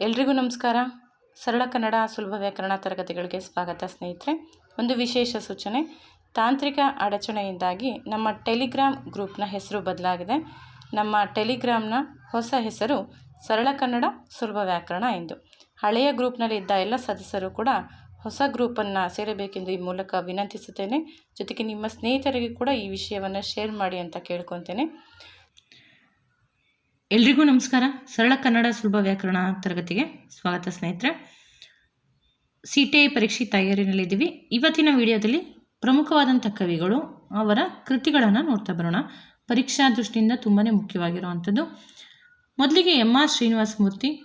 ಎಲ್ರಿಗೂ ನಮಸ್ಕಾರ. ಸರಳ ಕನ್ನಡ ಸುಲಭ ವ್ಯಾಕರಣ ತರಗತಿಗಳಿಗೆ ಸ್ವಾಗತ ಸ್ನೇಹಿತರೆ. ಒಂದು ವಿಶೇಷ ಸೂಚನೆ. ತಾಂತ್ರಿಕ ಅಡಚಣೆಯಿಂದಾಗಿ ನಮ್ಮ ಟೆಲಿಗ್ರಾಮ್ ಗ್ರೂಪ್ನ ಹೆಸರು ಬದಲಾಗಿದೆ. ನಮ್ಮ ಟೆಲಿಗ್ರಾಮ್ನ ಹೊಸ ಹೆಸರು ಸರಳ ಕನ್ನಡ ಸುಲಭ ವ್ಯಾಕರಣ ಎಂದು. ಹಳೆಯ ಗ್ರೂಪ್ನಲ್ಲಿ ಇದ್ದ ಎಲ್ಲ ಸದಸ್ಯರು ಕೂಡ ಹೊಸ ಗ್ರೂಪನ್ನು ಸೇರಬೇಕೆಂದು ಈ ಮೂಲಕ ವಿನಂತಿಸುತ್ತೇನೆ. ಜೊತೆಗೆ ನಿಮ್ಮ ಸ್ನೇಹಿತರಿಗೆ ಕೂಡ ಈ ವಿಷಯವನ್ನು ಶೇರ್ ಮಾಡಿ ಅಂತ ಕೇಳ್ಕೊತೇನೆ. ಎಲ್ರಿಗೂ ನಮಸ್ಕಾರ. ಸರಳ ಕನ್ನಡ ಸುಲಭ ವ್ಯಾಕರಣ ತರಗತಿಗೆ ಸ್ವಾಗತ ಸ್ನೇಹಿತರೆ. ಸಿ ಟಿ ಐ ಪರೀಕ್ಷೆ ತಯಾರಿನಲ್ಲಿದ್ದೀವಿ. ಇವತ್ತಿನ ವಿಡಿಯೋದಲ್ಲಿ ಪ್ರಮುಖವಾದಂಥ ಕವಿಗಳು ಅವರ ಕೃತಿಗಳನ್ನು ನೋಡ್ತಾ ಬರೋಣ. ಪರೀಕ್ಷಾ ದೃಷ್ಟಿಯಿಂದ ತುಂಬಾ ಮುಖ್ಯವಾಗಿರುವಂಥದ್ದು. ಮೊದಲಿಗೆ ಎಂ ಆರ್ ಶ್ರೀನಿವಾಸ ಮೂರ್ತಿ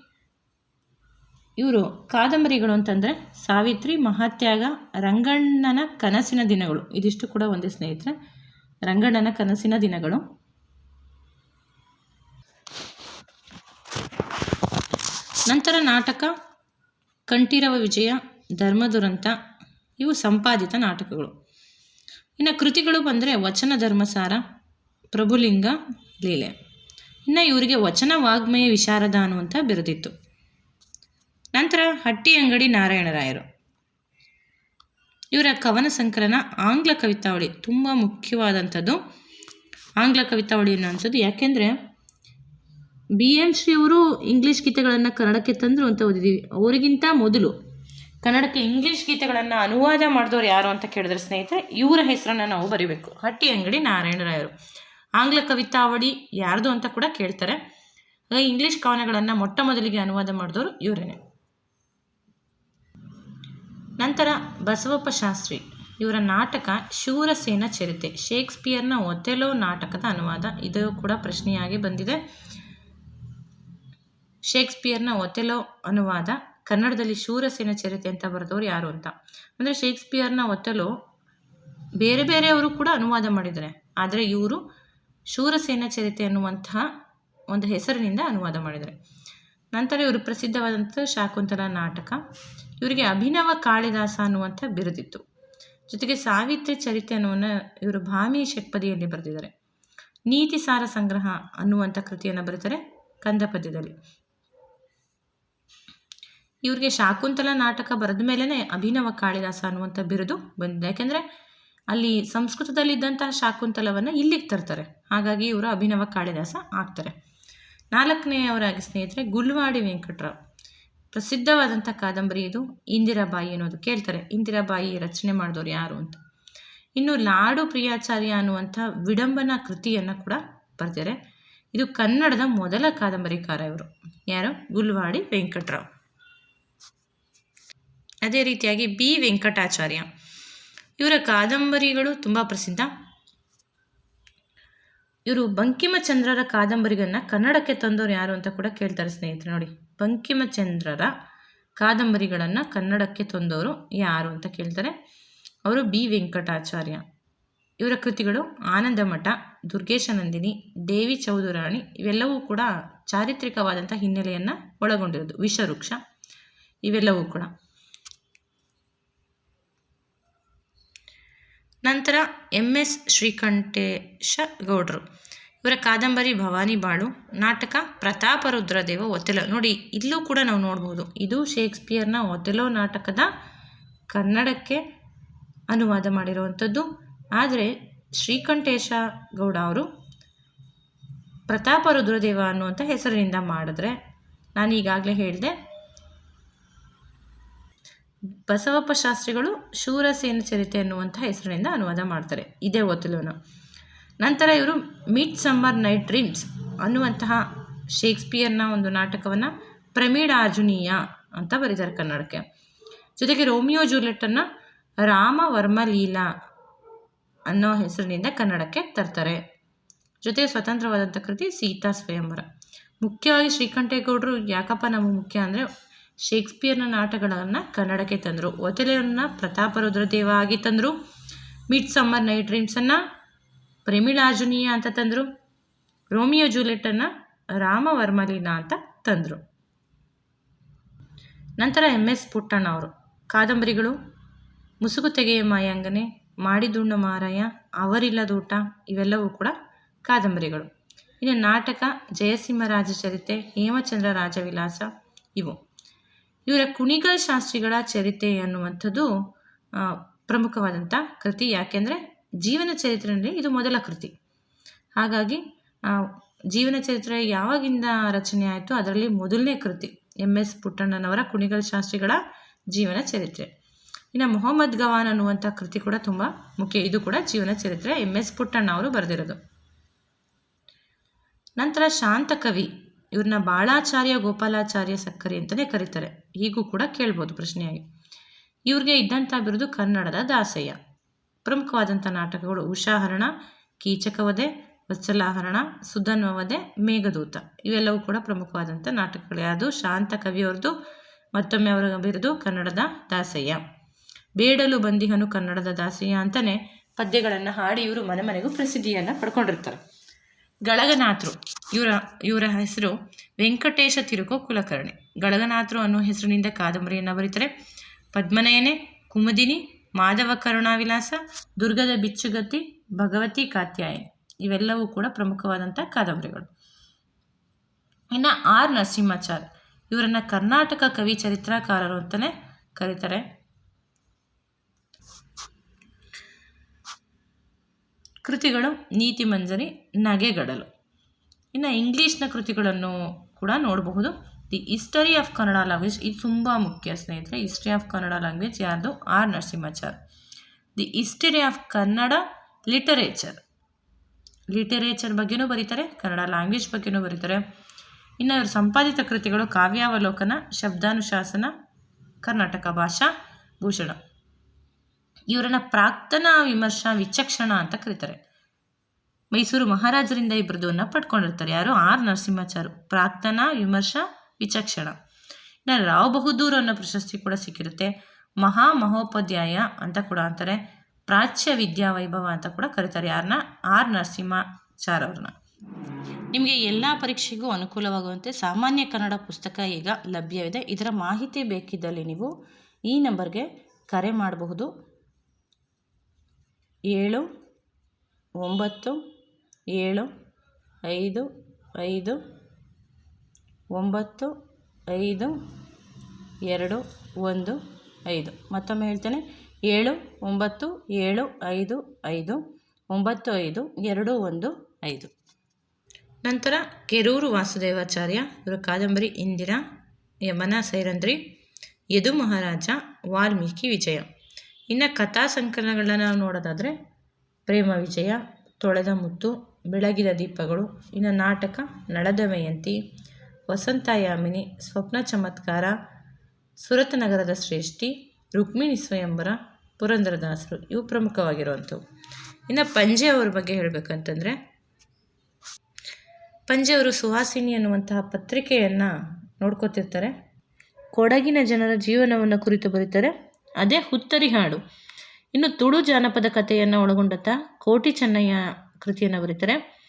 ಇವರು ಕಾದಂಬರಿಗಳು ಅಂತಂದರೆ ಸಾವಿತ್ರಿ, ಮಹಾತ್ಯಾಗ, ರಂಗಣ್ಣನ ಕನಸಿನ ದಿನಗಳು. ಇದಿಷ್ಟು ಕೂಡ ಒಂದೇ ಸ್ನೇಹಿತರೆ. ರಂಗಣ್ಣನ ಕನಸಿನ ದಿನಗಳು. ನಂತರ ನಾಟಕ, ಕಂಠೀರವ ವಿಜಯ, ಧರ್ಮದುರಂತ, ಇವು ಸಂಪಾದಿತ ನಾಟಕಗಳು. ಇನ್ನು ಕೃತಿಗಳು ಬಂದರೆ ವಚನ, ಧರ್ಮಸಾರ, ಪ್ರಭುಲಿಂಗ, ಲೀಲೆ. ಇನ್ನು ಇವರಿಗೆ ವಚನ, ವಾಗ್ಮಯ, ವಿಶಾರದ ಅನ್ನುವಂಥ ಬಿರುದಿತ್ತು. ನಂತರ ಹಟ್ಟಿ ಅಂಗಡಿ ನಾರಾಯಣರಾಯರು. ಇವರ ಕವನ ಸಂಕಲನ ಆಂಗ್ಲ ಕವಿತಾವಳಿ ತುಂಬ ಮುಖ್ಯವಾದಂಥದ್ದು. ಆಂಗ್ಲ ಕವಿತಾವಳಿ ಅನ್ನೋಂಥದ್ದು ಯಾಕೆಂದರೆ ಬಿ ಎಂ ಶ್ರೀ ಅವರು ಇಂಗ್ಲೀಷ್ ಗೀತೆಗಳನ್ನು ಕನ್ನಡಕ್ಕೆ ತಂದರು ಅಂತ ಓದಿದ್ದೀವಿ ಅವರಿಗಿಂತ ಮೊದಲು ಕನ್ನಡಕ್ಕೆ ಇಂಗ್ಲೀಷ್ ಗೀತೆಗಳನ್ನು ಅನುವಾದ ಮಾಡಿದವರು ಯಾರು ಅಂತ ಕೇಳಿದ್ರೆ ಸ್ನೇಹಿತರೆ, ಇವರ ಹೆಸರನ್ನು ನಾವು ಬರಿಬೇಕು. ಹಟ್ಟಿ ಅಂಗಡಿ ನಾರಾಯಣರಾಯರು ಆಂಗ್ಲ ಕವಿತಾವಳಿ ಯಾರ್ದು ಅಂತ ಕೂಡ ಕೇಳ್ತಾರೆ. ಇಂಗ್ಲೀಷ್ ಕವನಗಳನ್ನು ಮೊಟ್ಟ ಮೊದಲಿಗೆ ಅನುವಾದ ಮಾಡಿದವರು ಇವರೇನೆ. ನಂತರ ಬಸವಪ್ಪ ಶಾಸ್ತ್ರಿ ಇವರ ನಾಟಕ ಶೂರಸೇನ ಚರಿತೆ. ಶೇಕ್ಸ್ಪಿಯರ್ನ ಒಥೆಲೋ ನಾಟಕದ ಅನುವಾದ. ಇದು ಕೂಡ ಪ್ರಶ್ನೆಯಾಗಿ ಬಂದಿದೆ. ಶೇಕ್ಸ್ಪಿಯರ್ನ ಒಥೆಲೋ ಅನುವಾದ ಕನ್ನಡದಲ್ಲಿ ಶೂರಸೇನ ಚರಿತೆ ಅಂತ ಬರೆದವರು ಯಾರು ಅಂತ. ಅಂದರೆ ಶೇಕ್ಸ್ಪಿಯರ್ನ ಒಥೆಲೋ ಬೇರೆ ಬೇರೆಯವರು ಕೂಡ ಅನುವಾದ ಮಾಡಿದ್ದಾರೆ. ಆದರೆ ಇವರು ಶೂರಸೇನ ಚರಿತೆ ಅನ್ನುವಂತಹ ಒಂದು ಹೆಸರಿನಿಂದ ಅನುವಾದ ಮಾಡಿದ್ದಾರೆ. ನಂತರ ಇವರು ಪ್ರಸಿದ್ಧವಾದಂಥ ಶಾಕುಂತಲ ನಾಟಕ, ಇವರಿಗೆ ಅಭಿನವ ಕಾಳಿದಾಸ ಅನ್ನುವಂಥ ಬಿರುದಿತ್ತು. ಜೊತೆಗೆ ಸಾವಿತ್ರಿ ಚರಿತೆ ಅನ್ನುವನ್ನ ಇವರು ಭಾಮಿ ಷಟ್ಪದಿಯಲ್ಲಿ ಬರೆದಿದ್ದಾರೆ. ನೀತಿ ಸಾರ ಸಂಗ್ರಹ ಅನ್ನುವಂಥ ಕೃತಿಯನ್ನು ಬರೀತಾರೆ ಕಂದ ಪದ್ಯದಲ್ಲಿ ಇವ್ರಿಗೆ ಶಾಕುಂತಲ ನಾಟಕ ಬರೆದ ಮೇಲೇ ಅಭಿನವ ಕಾಳಿದಾಸ ಅನ್ನುವಂಥ ಬಿರುದು ಬಂದಿದೆ. ಯಾಕೆಂದರೆ ಅಲ್ಲಿ ಸಂಸ್ಕೃತದಲ್ಲಿದ್ದಂತಹ ಶಾಕುಂತಲವನ್ನು ಇಲ್ಲಿಗೆ ತರ್ತಾರೆ. ಹಾಗಾಗಿ ಇವರು ಅಭಿನವ ಕಾಳಿದಾಸ ಆಗ್ತಾರೆ. ನಾಲ್ಕನೆಯವರಾಗಿ ಸ್ನೇಹಿತರೆ ಗುಲ್ವಾಡಿ ವೆಂಕಟರಾವ್. ಪ್ರಸಿದ್ಧವಾದಂಥ ಕಾದಂಬರಿ ಇದು ಇಂದಿರಾಬಾಯಿ ಅನ್ನೋದು ಕೇಳ್ತಾರೆ. ಇಂದಿರಾಬಾಯಿ ರಚನೆ ಮಾಡಿದವರು ಯಾರು ಅಂತ. ಇನ್ನು ಲಾಡು ಪ್ರಿಯಾಚಾರ್ಯ ಅನ್ನುವಂಥ ವಿಡಂಬನಾ ಕೃತಿಯನ್ನು ಕೂಡ ಬರ್ತಾರೆ ಇದು ಕನ್ನಡದ ಮೊದಲ ಕಾದಂಬರಿಕಾರ ಇವರು. ಯಾರು? ಗುಲ್ವಾಡಿ ವೆಂಕಟರಾವ್. ಅದೇ ರೀತಿಯಾಗಿ ಬಿ ವೆಂಕಟಾಚಾರ್ಯ. ಇವರ ಕಾದಂಬರಿಗಳು ತುಂಬ ಪ್ರಸಿದ್ಧ. ಇವರು ಬಂಕಿಮಚಂದ್ರರ ಕಾದಂಬರಿಗಳನ್ನು ಕನ್ನಡಕ್ಕೆ ತಂದವರು ಯಾರು ಅಂತ ಕೂಡ ಕೇಳ್ತಾರೆ ಸ್ನೇಹಿತರೆ ನೋಡಿ. ಬಂಕಿಮಚಂದ್ರರ ಕಾದಂಬರಿಗಳನ್ನು ಕನ್ನಡಕ್ಕೆ ತಂದವರು ಯಾರು ಅಂತ ಕೇಳ್ತಾರೆ. ಅವರು ಬಿ ವೆಂಕಟಾಚಾರ್ಯ. ಇವರ ಕೃತಿಗಳು ಆನಂದಮಠ, ದುರ್ಗೇಶನಂದಿನಿ, ದೇವಿ ಚೌಧುರಾಣಿ ಇವೆಲ್ಲವೂ ಕೂಡ ಚಾರಿತ್ರಿಕವಾದಂಥ ಹಿನ್ನೆಲೆಯನ್ನು ಒಳಗೊಂಡಿರೋದು ವಿಷವೃಕ್ಷ ಇವೆಲ್ಲವೂ ಕೂಡ. ನಂತರ ಎಂ ಎಸ್ ಶ್ರೀಕಂಠೇಶ ಗೌಡ್ರು ಇವರ ಕಾದಂಬರಿ ಭವಾನಿ ಬಾಳು, ನಾಟಕ ಪ್ರತಾಪರುದ್ರದೇವ ಒತೆಲೋ ನೋಡಿ, ಇಲ್ಲೂ ಕೂಡ ನಾವು ನೋಡ್ಬೋದು. ಇದು ಶೇಕ್ಸ್ಪಿಯರ್ನ ಒತೆಲೋ ನಾಟಕದ ಕನ್ನಡಕ್ಕೆ ಅನುವಾದ ಮಾಡಿರುವಂಥದ್ದು. ಆದರೆ ಶ್ರೀಕಂಠೇಶ ಗೌಡ ಅವರು ಪ್ರತಾಪ ರುದ್ರದೇವ ಅನ್ನುವಂಥ ಹೆಸರಿನಿಂದ ಮಾಡಿದ್ರೆ ನಾನು ಈಗಾಗಲೇ ಹೇಳಿದೆ ಬಸವಪ್ಪ ಶಾಸ್ತ್ರಿಗಳು ಶೂರಸೇನ ಚರಿತೆ ಅನ್ನುವಂಥ ಹೆಸರಿನಿಂದ ಅನುವಾದ ಮಾಡ್ತಾರೆ. ಇದೇ ಒತ್ತಲುನ ನಂತರ ಇವರು ಮಿಡ್ ಸಮ್ಮರ್ ನೈಟ್ ಡ್ರೀಮ್ಸ್ ಅನ್ನುವಂತಹ ಶೇಕ್ಸ್ಪಿಯರ್ನ ಒಂದು ನಾಟಕವನ್ನು ಪ್ರಮೀಡ ಅರ್ಜುನೀಯ ಅಂತ ಬರೀತಾರೆ ಕನ್ನಡಕ್ಕೆ. ಜೊತೆಗೆ ರೋಮಿಯೋ ಜೂಲಿಯಟನ್ನು ರಾಮವರ್ಮ ಲೀಲಾ ಅನ್ನೋ ಹೆಸರಿನಿಂದ ಕನ್ನಡಕ್ಕೆ ತರ್ತಾರೆ. ಜೊತೆಗೆ ಸ್ವತಂತ್ರವಾದಂಥ ಕೃತಿ ಸೀತಾ ಸ್ವಯಂವರ. ಮುಖ್ಯವಾಗಿ ಶ್ರೀಕಂಠೇಗೌಡರು ಯಾಕಪ್ಪ ನಮಗೆ ಮುಖ್ಯ ಅಂದರೆ ಶೇಕ್ಸ್ಪಿಯರ್ನ ನಾಟಕಗಳನ್ನು ಕನ್ನಡಕ್ಕೆ ತಂದರು. ಒತೆಲೆಯನ್ನು ಪ್ರತಾಪ ರುದ್ರದೇವ ಆಗಿ ತಂದರು. ಮಿಡ್ ಸಮ್ಮರ್ ನೈಟ್ ಡ್ರೀಮ್ಸನ್ನು ಪ್ರೇಮಿಳಾರ್ಜುನೀಯ ಅಂತ ತಂದರು. ರೋಮಿಯೋ ಜೂಲಿಯಟನ್ನು ರಾಮವರ್ಮಲೀನಾ ಅಂತ ತಂದರು. ನಂತರ ಎಂ ಎಸ್ ಪುಟ್ಟಣ್ಣ ಅವರು. ಕಾದಂಬರಿಗಳು ಮುಸುಗು ತೆಗೆಯ ಮಾಯಾಂಗನೆ, ಮಾಡಿದುಣ್ಣ ಮಾರಾಯ ಅವರಿಲ್ಲದೂಟ ಇವೆಲ್ಲವೂ ಕೂಡ ಕಾದಂಬರಿಗಳು. ಇನ್ನು ನಾಟಕ ಜಯಸಿಂಹರಾಜ ಚರಿತೆ ಹೇಮಚಂದ್ರ ರಾಜವಿಲಾಸ, ಇವು. ಇವರ ಕುಣಿಗಲ್ ಶಾಸ್ತ್ರಿಗಳ ಚರಿತೆ ಅನ್ನುವಂಥದ್ದು ಪ್ರಮುಖವಾದಂಥ ಕೃತಿ. ಯಾಕೆಂದರೆ ಜೀವನ ಚರಿತ್ರೆಯಲ್ಲಿ ಇದು ಮೊದಲ ಕೃತಿ. ಹಾಗಾಗಿ ಜೀವನ ಚರಿತ್ರೆ ಯಾವಾಗಿಂದ ರಚನೆ ಆಯಿತು ಅದರಲ್ಲಿ ಮೊದಲನೇ ಕೃತಿ ಎಂ ಎಸ್ ಪುಟ್ಟಣ್ಣನವರ ಕುಣಿಗಲ್ ಶಾಸ್ತ್ರಿಗಳ ಜೀವನ ಚರಿತ್ರೆ. ಇನ್ನು ಮೊಹಮ್ಮದ್ ಗವಾನ್ ಅನ್ನುವಂಥ ಕೃತಿ ಕೂಡ ತುಂಬ ಮುಖ್ಯ. ಇದು ಕೂಡ ಜೀವನ ಚರಿತ್ರೆ ಎಂ ಎಸ್ ಪುಟ್ಟಣ್ಣ ಅವರು ಬರೆದಿರೋದು. ನಂತರ ಶಾಂತಕವಿ. ಇವ್ರನ್ನ ಬಾಳಾಚಾರ್ಯ, ಗೋಪಾಲಾಚಾರ್ಯ ಸಕ್ಕರೆ ಅಂತಲೇ ಕರೀತಾರೆ. ಹೀಗೂ ಕೂಡ ಕೇಳ್ಬೋದು ಪ್ರಶ್ನೆಯಾಗಿ. ಇವ್ರಿಗೆ ಇದ್ದಂಥ ಬಿರುದು ಕನ್ನಡದ ದಾಸಯ್ಯ. ಪ್ರಮುಖವಾದಂಥ ನಾಟಕಗಳು ಉಷಾಹರಣ, ಕೀಚಕವಧೆ, ವತ್ಸಲಾಹರಣ, ಸುಧನ್ವವಧೆ, ಮೇಘದೂತ. ಇವೆಲ್ಲವೂ ಕೂಡ ಪ್ರಮುಖವಾದಂಥ ನಾಟಕಗಳು. ಯಾವುದು? ಶಾಂತ ಕವಿಯವ್ರದ್ದು ಮತ್ತೊಮ್ಮೆ ಅವರ ಬಿರುದು ಕನ್ನಡದ ದಾಸಯ್ಯ. ಬೇಡಲು ಬಂದಿಹನು ಕನ್ನಡದ ದಾಸಯ್ಯ ಅಂತಲೇ ಪದ್ಯಗಳನ್ನು ಹಾಡಿ ಇವರು ಮನೆ ಮನೆಗೂ ಪ್ರಸಿದ್ಧಿಯನ್ನು ಪಡ್ಕೊಂಡಿರ್ತಾರೆ. ಗಳಗನಾಥರು. ಇವರ ಇವರ ಹೆಸರು ವೆಂಕಟೇಶ ತಿರುಕೋ ಕುಲಕರ್ಣಿ. ಗಳಗನಾಥರು ಅನ್ನೋ ಹೆಸರಿನಿಂದ ಕಾದಂಬರಿಯನ್ನು ಬರೀತಾರೆ. ಪದ್ಮನಯನೆ, ಕುಮುದಿನಿ, ಮಾಧವ ಕರುಣಾವಿಲಾಸ, ದುರ್ಗದ ಬಿಚ್ಚುಗತಿ, ಭಗವತಿ ಕಾತ್ಯಾಯನಿ. ಇವೆಲ್ಲವೂ ಕೂಡ ಪ್ರಮುಖವಾದಂಥ ಕಾದಂಬರಿಗಳು. ಇನ್ನು ಆರ್ ನರಸಿಂಹಾಚಾರ್ ಇವರನ್ನು ಕರ್ನಾಟಕ ಕವಿ ಚರಿತ್ರಕಾರರು ಅಂತಲೇ ಕರೀತಾರೆ. ಕೃತಿಗಳು ನೀತಿ ಮಂಜರಿ, ನಗೆಗಡಲು. ಇನ್ನು ಇಂಗ್ಲೀಷ್ನ ಕೃತಿಗಳನ್ನು ಕೂಡ ನೋಡಬಹುದು. The history of Kannada language, ಇದು ತುಂಬ ಮುಖ್ಯ ಸ್ನೇಹಿತರೆ. ಹಿಸ್ಟ್ರಿ ಆಫ್ ಕನ್ನಡ ಲ್ಯಾಂಗ್ವೇಜ್ ಯಾರ್ದು? R Narasimhachar the history of Kannada literature. Literature ಬಗ್ಗೆನೂ ಬರೀತಾರೆ, ಕನ್ನಡ ಲ್ಯಾಂಗ್ವೇಜ್ ಬಗ್ಗೆನೂ ಬರೀತಾರೆ. ಇನ್ನು ಇವರು ಸಂಪಾದಿತ ಕೃತಿಗಳು ಕಾವ್ಯಾವಲೋಕನ, ಶಬ್ದಾನುಶಾಸನ, ಕರ್ನಾಟಕ ಭಾಷಾ, ಭೂಷಣ. ಇವರನ್ನು ಪ್ರಾಕ್ತನ ವಿಮರ್ಶಾ ವಿಚಕ್ಷಣ ಅಂತ ಕರೀತಾರೆ. ಮೈಸೂರು ಮಹಾರಾಜರಿಂದ ಈ ಬಿರುದನ್ನು ಪಡ್ಕೊಂಡಿರ್ತಾರೆ. ಯಾರು? ಆರ್ ನರಸಿಂಹಾಚಾರು. ಪ್ರಾಕ್ತನ ವಿಮರ್ಶಾ ವಿಚಕ್ಷಣ. ಇನ್ನು ರಾವ್ ಬಹದ್ದೂರ್ ಅನ್ನೋ ಪ್ರಶಸ್ತಿ ಕೂಡ ಸಿಕ್ಕಿರುತ್ತೆ. ಮಹಾ ಮಹೋಪಾಧ್ಯಾಯ ಅಂತ ಕೂಡ ಅಂತಾರೆ. ಪ್ರಾಚ್ಯ ವಿದ್ಯಾ ವೈಭವ ಅಂತ ಕೂಡ ಕರೀತಾರೆ ಯಾರನ್ನ ಆರ್ ನರಸಿಂಹಾಚಾರ್ ಅವ್ರನ್ನ. ನಿಮಗೆ ಎಲ್ಲ ಪರೀಕ್ಷೆಗೂ ಅನುಕೂಲವಾಗುವಂತೆ ಸಾಮಾನ್ಯ ಕನ್ನಡ ಪುಸ್ತಕ ಈಗ ಲಭ್ಯವಿದೆ. ಇದರ ಮಾಹಿತಿ ಬೇಕಿದ್ದಲ್ಲಿ ನೀವು ಈ ನಂಬರ್ಗೆ ಕರೆ ಮಾಡಬಹುದು. ಏಳು, ಒಂಬತ್ತು, ಏಳು, ಐದು ಐದು, ಒಂಬತ್ತು, ಐದು, ಎರಡು, ಒಂದು, ಐದು. ಮತ್ತೊಮ್ಮೆ ಹೇಳ್ತೇನೆ. ಏಳು, ಒಂಬತ್ತು, ಏಳು, ಐದು ಐದು, ಒಂಬತ್ತು, ಐದು, ಎರಡು, ಒಂದು, ಐದು. ನಂತರ ಕೆರೂರು ವಾಸುದೇವಾಚಾರ್ಯ, ಇವರ ಕಾದಂಬರಿ, ಇಂದಿರಾ, ಯಮನ ಸೈರಂದ್ರಿ ಯದು ಮಹಾರಾಜ ವಾಲ್ಮೀಕಿ, ವಿಜಯ. ಇನ್ನು ಕಥಾ ಸಂಕಲನಗಳನ್ನ ನಾವು ನೋಡೋದಾದರೆ ಪ್ರೇಮ ವಿಜಯ, ತೊಳೆದ ಮುತ್ತು, ಬೆಳಗಿದ ದೀಪಗಳು, ಇನ್ನು ನಾಟಕ ನಳದಮಯಂತಿ ವಸಂತಯಾಮಿನಿ, ಸ್ವಪ್ನ ಚಮತ್ಕಾರ ಸುರತನಗರದ ಶ್ರೇಷ್ಠಿ, ರುಕ್ಮಿಣಿ ಸ್ವಯಂವರ ಪುರಂದರದಾಸರು ಇವು ಪ್ರಮುಖವಾಗಿರುವಂಥವು. ಇನ್ನು ಪಂಜೆ ಅವ್ರ ಬಗ್ಗೆ ಹೇಳಬೇಕಂತಂದರೆ ಪಂಜೆ ಅವರು ಸುಹಾಸಿನಿ ಅನ್ನುವಂತಹ ಪತ್ರಿಕೆಯನ್ನು ನೋಡ್ಕೋತಿರ್ತಾರೆ. ಕೊಡಗಿನ ಜನರ ಜೀವನವನ್ನು ಕುರಿತು ಬರೀತಾರೆ. ಅದೇ ಹುತ್ತರಿ ಹಾಡು. ಇನ್ನು ತುಳು ಜಾನಪದ ಕಥೆಯನ್ನು ಒಳಗೊಂಡಂಥ ಕೋಟಿ ಚೆನ್ನಯ್ಯ ಕೃತಿಯನ್ನು ಬರೀತಾರೆ.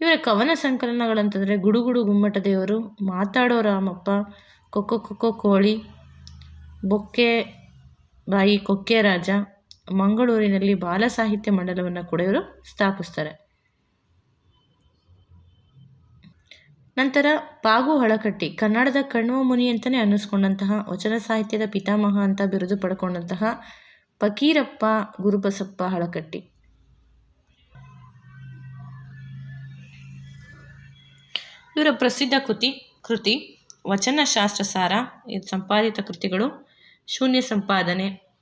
ಇವರ ಕವನ ಸಂಕಲನಗಳಂತಂದರೆ ಗುಡುಗುಡು ಗುಮ್ಮಟ ದೇವರು, ಮಾತಾಡೋ ರಾಮಪ್ಪ, ಕೊಕ್ಕೊ ಕೊಕ್ಕೊ ಕೋಳಿ, ಬೊಕ್ಕೆ ಬಾಯಿ ಕೊಕ್ಕೆ ರಾಜ, ಮಂಗಳೂರಿನಲ್ಲಿ ಬಾಲ ಸಾಹಿತ್ಯ ಮಂಡಲವನ್ನು ಕೂಡ ಇವರು ಸ್ಥಾಪಿಸ್ತಾರೆ. ನಂತರ ಪಾಗು ಹಳಕಟ್ಟಿ ಕನ್ನಡದ ಕಣ್ವ ಮುನಿ ಅಂತಲೇ ಅನ್ನಿಸ್ಕೊಂಡಂತಹ ವಚನ ಸಾಹಿತ್ಯದ ಪಿತಾಮಹ ಅಂತ ಬಿರುದು ಪಡ್ಕೊಂಡಂತಹ ಫಕೀರಪ್ಪ ಗುರುಬಸಪ್ಪ ಹಳಕಟ್ಟಿ. ಇವರ ಪ್ರಸಿದ್ಧ ಕೃತಿ ಕೃತಿ ವಚನಶಾಸ್ತ್ರ ಸಾರ ಇದು ಸಂಪಾದಿತ ಕೃತಿಗಳು ಶೂನ್ಯ ಸಂಪಾದನೆ.